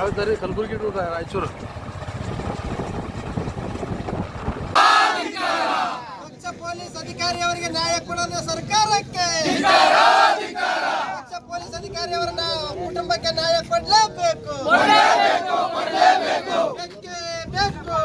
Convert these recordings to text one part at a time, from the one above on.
ಯಾವ ದಾರಿ? ಕಲಬುರಗಿ ಟು ರಾಯಚೂರು. ಪಕ್ಷ ಪೊಲೀಸ್ ಅಧಿಕಾರಿ ಅವರಿಗೆ ನ್ಯಾಯ ಕೊಡಲು ಸರ್ಕಾರಕ್ಕೆ. ಪಕ್ಷ ಪೊಲೀಸ್ ಅಧಿಕಾರಿ ಅವರ ಕುಟುಂಬಕ್ಕೆ ನ್ಯಾಯ ಕೊಡಲೇಬೇಕು. ಬೇಕು ಬೇಕು.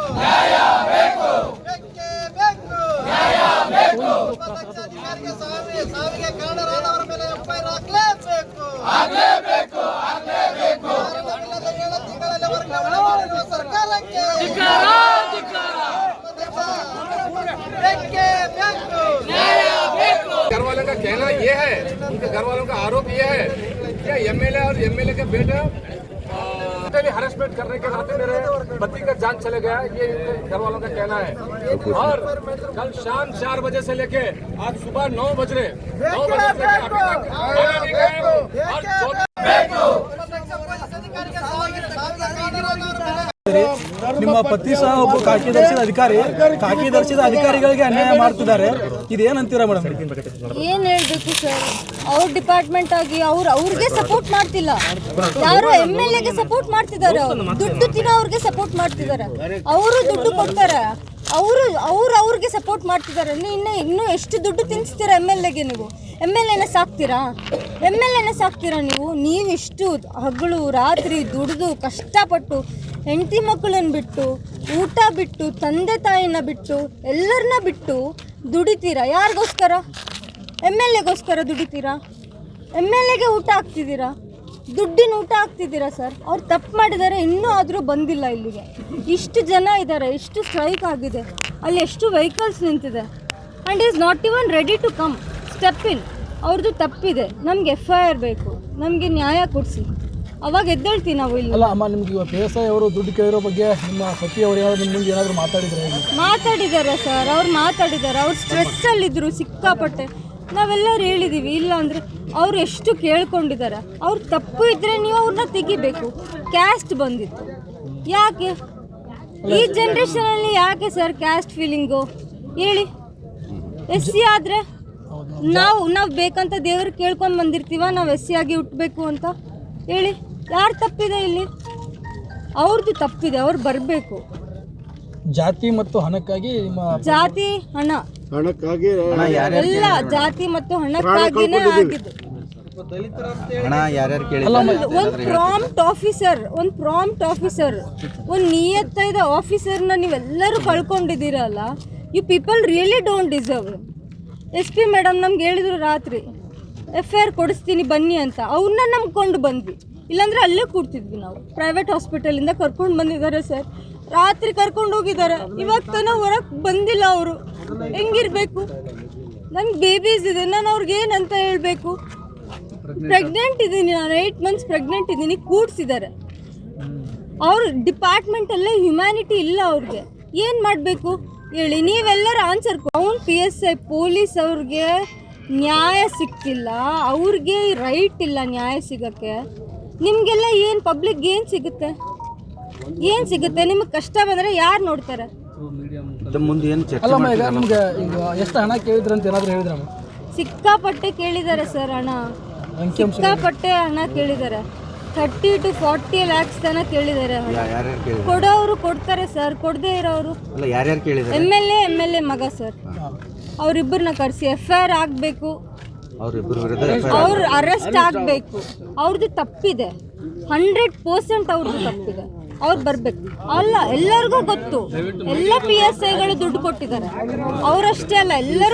कहना ये है उनके घर वालों का आरोप ये है कि एमएलए और एमएलए के बेटे भी हरेसमेंट करने के नाते मेरे पति का जान चले गया ये घर वालों का कहना है। और कल शाम चार बजे से लेके आज सुबह नौ बज रहे नौ बजे से अभी तक ನಿಮ್ಮ ಪತಿ ಸಹ ಒಬ್ಬ ಖಾಕಿ ಧರಿಸಿದ ಅಧಿಕಾರಿ. ಖಾಕಿ ಧರಿಸಿದ ಅಧಿಕಾರಿಗಳಿಗೆ ಅನ್ಯಾಯ ಮಾಡ್ತಿದ್ದಾರೆ. ಇದೇನಂತೀರಾ ಮೇಡಮ್? ಏನ್ ಹೇಳ್ಬೇಕು ಸರ್ ಅವ್ರ ಡಿಪಾರ್ಟ್ಮೆಂಟ್ ಆಗಿ ಅವ್ರ ಅವ್ರಿಗೆ ಸಪೋರ್ಟ್ ಮಾಡ್ತಿಲ್ಲ. ಯಾರು ಎಂ ಎಲ್ ಎಗೆ ಸಪೋರ್ಟ್ ಮಾಡ್ತಿದ್ದಾರೆ ದುಡ್ಡು ತಿನ್ನೋ ಅವ್ರಿಗೆ ಸಪೋರ್ಟ್ ಮಾಡ್ತಿದ್ದಾರೆ. ಅವರು ದುಡ್ಡು ಕೊಡ್ತಾರೆ. ಅವರು ಅವ್ರು ಅವ್ರಿಗೆ ಸಪೋರ್ಟ್ ಮಾಡ್ತಿದ್ದಾರೆ. ಇನ್ನು ಇನ್ನೂ ಎಷ್ಟು ದುಡ್ಡು ತಿನ್ನಿಸ್ತೀರಾ ಎಂ ಎಲ್ ಎಗೆ ನೀವು? ಎಂ ಎಲ್ ಎನ ಸಾಕ್ತೀರಾ? ಎಂ ಎಲ್ ಎನ ಸಾಕ್ತೀರಾ ನೀವು? ನೀವು ಇಷ್ಟು ಹಗಲು ರಾತ್ರಿ ದುಡಿದು ಕಷ್ಟಪಟ್ಟು ಹೆಂಡತಿ ಮಕ್ಕಳನ್ನು ಬಿಟ್ಟು, ಊಟ ಬಿಟ್ಟು, ತಂದೆ ತಾಯಿನ ಬಿಟ್ಟು ಎಲ್ಲರನ್ನ ಬಿಟ್ಟು ದುಡಿತೀರಾ? ಯಾರಿಗೋಸ್ಕರ? ಎಂ ಎಲ್ ಎಗೋಸ್ಕರ ದುಡಿತೀರಾ? ಎಂ ಎಲ್ ಎಗೆ ಊಟ ಹಾಕ್ತಿದ್ದೀರಾ? ದುಡ್ಡಿನ ಊಟ ಹಾಕ್ತಿದ್ದೀರಾ ಸರ್? ಅವ್ರು ತಪ್ಪು ಮಾಡಿದ್ದಾರೆ ಇನ್ನೂ ಆದರೂ ಬಂದಿಲ್ಲ ಇಲ್ಲಿಗೆ. ಇಷ್ಟು ಜನ ಇದ್ದಾರೆ ಇಷ್ಟು ಸ್ಟ್ರೈಕ್ ಆಗಿದೆ. ಅಲ್ಲಿ ಎಷ್ಟು ವೆಹಿಕಲ್ಸ್ ನಿಂತಿದೆ? And is not even ready to come step in ಅವ್ರದ್ದು ತಪ್ಪಿದೆ. ನಮ್ಗೆ ಎಫ್ ಐ ಆರ್ ಬೇಕು. ನಮಗೆ ನ್ಯಾಯ ಕೊಡಿಸಿ. ಅವಾಗ ಎದ್ದೇಳ್ತೀವಿ ನಾವು ಇಲ್ಲಿ. ಅಲ್ಲ ಅಮ್ಮ ನಿಮ್ಗೆ ಇವಾಗ ಬೇಸಾಯ ಎಸ್ ಐ ಅವರು ದುಡ್ಡು ಕೇಳಿರೋ ಬಗ್ಗೆ ನಿಮ್ಮ ಸತಿ ಅವರು ಯಾರು ನಿಮ್ಮ ಮುಂದೆ ಏನಾದರೂ ಮಾತಾಡಿದ್ರೆ ಮಾತಾಡಿದ್ದಾರೆ ಸರ್ ಅವ್ರು ಮಾತಾಡಿದ್ದಾರೆ ಅವ್ರು ಸ್ಟ್ರೆಸ್ಸಲ್ಲಿದ್ದರು ಸಿಕ್ಕಾಪಟ್ಟೆ. ನಾವೆಲ್ಲರೂ ಹೇಳಿದ್ದೀವಿ ಇಲ್ಲ ಅಂದರೆ ಅವ್ರು ಎಷ್ಟು ಕೇಳ್ಕೊಂಡಿದ್ದಾರೆ ಅವ್ರು ತಪ್ಪು ಇದ್ದರೆ ನೀವು ಅವ್ರನ್ನ ತೆಗಿಬೇಕು. ಕ್ಯಾಸ್ಟ್ ಬಂದಿತ್ತು. ಯಾಕೆ? ಈ ಜನ್ರೇಷನಲ್ಲಿ ಯಾಕೆ ಸರ್ ಕ್ಯಾಸ್ಟ್ ಫೀಲಿಂಗು ಹೇಳಿ. ಎಸ್ ಸಿ ಆದರೆ ನಾವು ನಾವು ಬೇಕಂತ ದೇವ್ರಿಗೆ ಕೇಳ್ಕೊಂಡು ಬಂದಿರ್ತೀವ ನಾವು ಎಸ್ ಸಿ ಆಗಿ ಹುಟ್ಟಬೇಕು ಅಂತ? ಹೇಳಿ ಯಾರು ತಪ್ಪಿದೆ ಇಲ್ಲಿ? ಅವ್ರದ್ದು ತಪ್ಪಿದೆ ಅವ್ರು ಬರಬೇಕು. ಜಾತಿ ಮತ್ತು ಹಣಕ್ಕಾಗಿ ನಿಮ್ಮ ಜಾತಿ ಹಣ. ಹಣಕ್ಕಾಗಿ ಎಲ್ಲ ಜಾತಿ ಮತ್ತು ಹಣಕ್ಕಾಗಿನೇ ಆಗಿದ್ದು. ಒಂದು ಪ್ರಾಂಪ್ಟ್ ಆಫೀಸರ್ ಒಂದು ಪ್ರಾಂಪ್ಟ್ ಆಫೀಸರ್ ಒಂದು ನಿಯತ್ತೈದ ಆಫೀಸರ್ನ ನೀವೆಲ್ಲರೂ ಕಳ್ಕೊಂಡಿದ್ದೀರಲ್ಲ you people really don't deserve S P madam ನಮ್ಗೆ ಹೇಳಿದ್ರು ರಾತ್ರಿ. ಎಫ್ ಐ ಆರ್ ಕೊಡಿಸ್ತೀನಿ, ಬನ್ನಿ ಅಂತ. ಅವ್ರನ್ನ ನಂಬ್ಕೊಂಡು ಬಂದ್ವಿ. ಇಲ್ಲಾಂದ್ರೆ ಅಲ್ಲೇ ಕೂಡ್ತಿದ್ವಿ ನಾವು. ಪ್ರೈವೇಟ್ ಹಾಸ್ಪಿಟಲಿಂದ ಕರ್ಕೊಂಡು ಬಂದಿದ್ದಾರೆ ಸರ್ ರಾತ್ರಿ ಕರ್ಕೊಂಡು ಹೋಗಿದ್ದಾರೆ. ಇವಾಗ ತನ ಹೊರಗೆ ಬಂದಿಲ್ಲ ಅವರು. ಹೆಂಗಿರ್ಬೇಕು? ನನ್ ಬೇಬೀಸ್ ಇದೆ. ನಾನು ಅವ್ರಿಗೆ ಏನಂತ ಹೇಳಬೇಕು? ಪ್ರೆಗ್ನೆಂಟ್ ಇದ್ದೀನಿ ನಾನು. ಏಯ್ಟ್ ಮಂತ್ಸ್ ಪ್ರೆಗ್ನೆಂಟ್ ಇದ್ದೀನಿ ಕೂಡ್ಸಿದ್ದಾರೆ. ಅವ್ರ ಡಿಪಾರ್ಟ್ಮೆಂಟಲ್ಲೇ ಹ್ಯುಮ್ಯಾನಿಟಿ ಇಲ್ಲ ಅವ್ರಿಗೆ. ಏನು ಮಾಡಬೇಕು? ಹೇಳಿ, ನೀವೆಲ್ಲರೂ ಆನ್ಸರ್ ಅವ್ನು ಪಿ ಎಸ್ ಐ ಪೊಲೀಸ್ ಅವ್ರಿಗೆ ನ್ಯಾಯ ಸಿಕ್ಕಿಲ್ಲ ಅವ್ರಿಗೆ ರೈಟ್ ಇಲ್ಲ ನ್ಯಾಯ ಸಿಗೋಕ್ಕೆ. ನಿಮಗೆಲ್ಲ ಏನು ಪಬ್ಲಿಕ್ ಏನು ಸಿಗುತ್ತೆ? ಏನು ಸಿಗುತ್ತೆ? ನಿಮಗೆ ಕಷ್ಟ ಬಂದರೆ ಯಾರು ನೋಡ್ತಾರೆ? ಮುಂದೆ ಏನು ಚರ್ಚೆ ಅಲ್ಲಮ್ಮ ಈಗ ನಿಮ್ಗೆ ಈಗ ಎಷ್ಟು ಹಣ ಕೇಳಿದ್ರಂತ ಏನಾದರೂ ಹೇಳಿದ್ರಮ್ಮ? ಸಿಕ್ಕಾಪಟ್ಟೆ ಕೇಳಿದ್ದಾರೆ ಸರ್ ಹಣ. ಸಿಕ್ಕಾಪಟ್ಟೆ ಹಣ ಕೇಳಿದ್ದಾರೆ. ಥರ್ಟಿ ಟು ಫಾರ್ಟಿ ಲ್ಯಾಕ್ಸ್ ತನಕ ಕೇಳಿದ್ದಾರೆ ಕೊಡೋರು ಕೊಡ್ತಾರೆ ಸರ್ ಕೊಡದೇ ಇರೋರು. M L A M L A ಮಗ ಸರ್. ಅವರಿಬ್ಬರನ್ನ ಕರೆಸಿ ಎಫ್ ಐ ಆರ್ ಆಗಬೇಕು. ಅವ್ರ ವಿರುದ್ಧ ಅವ್ರು ಅರೆಸ್ಟ್ ಆಗಬೇಕು. ಅವ್ರದ್ದು ತಪ್ಪಿದೆ. ಹಂಡ್ರೆಡ್ ಪರ್ಸೆಂಟ್ ಅವ್ರದ್ದು ತಪ್ಪಿದೆ. ಅವ್ರು ಬರಬೇಕು. ಅಲ್ಲ ಎಲ್ಲರಿಗೂ ಗೊತ್ತು. ಎಲ್ಲ ಪಿ ಎಸ್ ಐಗಳು ದುಡ್ಡು ಕೊಟ್ಟಿದ್ದಾರೆ. ಅವರಷ್ಟೇ ಅಲ್ಲ ಎಲ್ಲರೂ